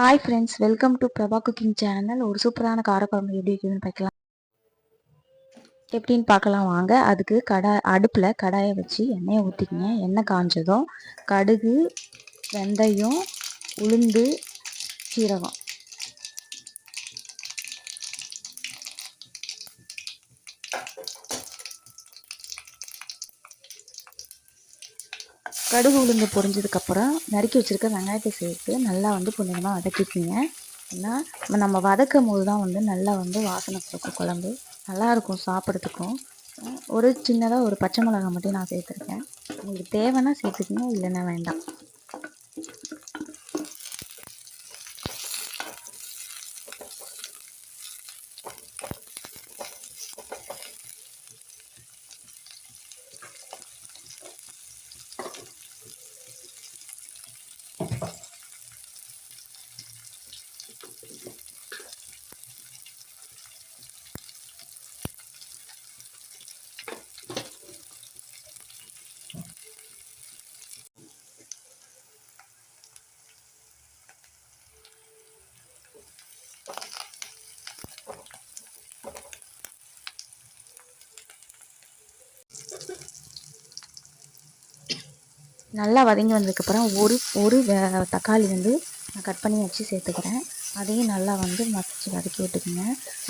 Hi friends welcome to Prabha cooking channel ஒரு சூப்பரான காரக்குழம்பு எப்படி இருக்குதுன்னு பார்க்கலாம். எப்படின்னு பார்க்கலாம் வாங்க. அதுக்கு கடாய் அடுப்பில் கடாயை வச்சு எண்ணெயை ஊற்றிக்கிங்க எண்ணெய் காஞ்சதும் கடுகு வெந்தயம் உளுந்து சீரகம். கடுகு உளுந்து பொரிஞ்சதுக்கப்புறம் நறுக்கி வச்சுருக்க வெங்காயத்தை சேர்த்து நல்லா வந்து கொஞ்சமாக வதக்கிக்கிங்க. ஏன்னா நம்ம வதக்கும் போது தான் வந்து நல்லா வந்து வாசனை கொடுக்கும் குழம்பு. நல்லாயிருக்கும் சாப்பிட்றதுக்கும். ஒரு சின்னதாக ஒரு பச்சை மிளகாய் மட்டும் நான் சேர்த்துருக்கேன். உங்களுக்கு தேவைன்னா சேர்த்துக்கணும் இல்லைன்னா வேண்டாம். நல்லா வதங்கி வந்ததுக்கப்புறம் ஒரு ஒரு தக்காளி வந்து நான் கட் பண்ணி வச்சு சேர்த்துக்கிறேன். அதையும் நல்லா வந்து மசிச்சு வதக்கி விட்டுக்குங்க.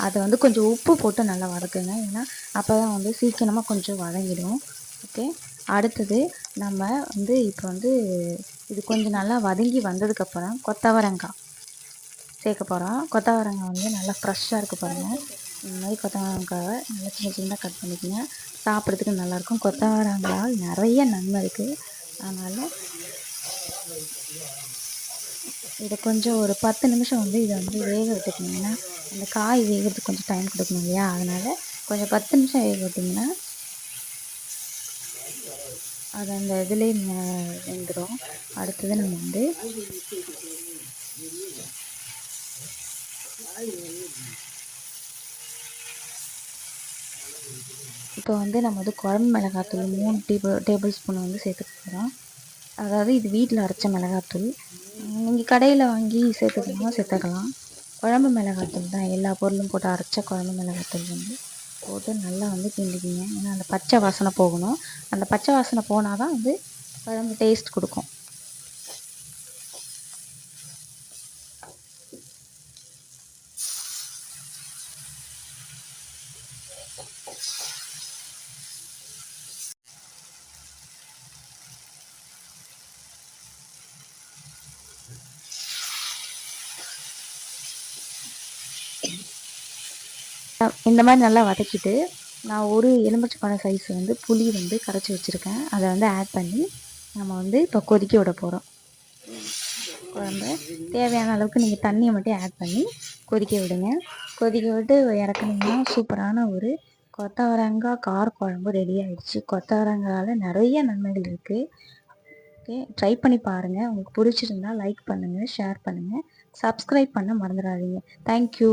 அதை வந்து கொஞ்சம் உப்பு போட்டு நல்லா வதக்குங்க. ஏன்னா அப்போ தான் வந்து சீக்கிரமாக கொஞ்சம் வதங்கிடும். ஓகே அடுத்தது நம்ம வந்து இப்போ வந்து இது கொஞ்சம் நல்லா வதங்கி வந்ததுக்கப்புறம் கொத்தவரங்காய் சேர்க்க போகிறோம் கொத்தவரங்காய் வந்து நல்லா ஃப்ரெஷ்ஷாக இருக்க பாருங்கள் இந்த மாதிரி கொத்தவரங்காவை நல்லா சின்ன சின்னதாக கட் பண்ணிக்கோங்க. சாப்பிட்றதுக்கு நல்லாயிருக்கும் கொத்தவரங்காய் நிறைய நன்மை இருக்குது அதனால் இதை கொஞ்சம் ஒரு பத்து நிமிஷம் வந்து இதை வந்து வேக விட்டுக்கணும் அந்த காய் வேகிறதுக்கு கொஞ்சம் டைம் கொடுக்கணும் இல்லையா? அதனால் கொஞ்சம் பத்து நிமிஷம் வேக விட்டிங்கன்னா அது அந்த இதுலேயே வெந்துடும் அடுத்தது நம்ம வந்து இப்போ வந்து நம்ம வந்து குழம்பு மிளகாத்தூள் மூணு டேபிள் டேபிள் ஸ்பூன் வந்து சேர்த்துக்க போகிறோம் அதாவது இது வீட்டில் அரைச்ச மிளகாத்தூள். நீங்கள் கடையில் வாங்கி சேர்த்துக்கலாம் சேர்த்துக்கலாம். குழம்பு மிளகாத்தூள் தான் எல்லா பொருளும் போட்டு அரைச்ச குழம்பு மிளகாத்தூள் வந்து போட்டு நல்லா வந்து கிண்டிக்கிங்க. ஏன்னா அந்த பச்சை வாசனை போகணும். அந்த பச்சை வாசனை போனால் தான் வந்து குழம்பு டேஸ்ட் கொடுக்கும். இந்த மாதிரி நல்லா வதக்கிட்டு நான் ஒரு எலுமிச்சப்பழம் சைஸ் வந்து புளி வந்து கரைச்சி வச்சுருக்கேன். அதை வந்து ஆட் பண்ணி நம்ம வந்து இப்போ கொதிக்க விட போகிறோம் குழம்ப தேவையான அளவுக்கு நீங்கள் தண்ணியை மட்டும் ஆட் பண்ணி கொதிக்க விடுங்க. கொதிக்க விட்டு இறக்குனீங்கன்னா சூப்பரான ஒரு கொத்தவரங்காய் கார குழம்பு ரெடி ஆகிடுச்சு கொத்தவரங்காயில் நிறைய நன்மைகள் இருக்குது ஓகே ட்ரை பண்ணி பாருங்கள் உங்களுக்கு பிடிச்சிருந்தா லைக் பண்ணுங்கள் ஷேர் பண்ணுங்கள் சப்ஸ்கிரைப் பண்ண மறந்துடாதீங்க. தேங்க்யூ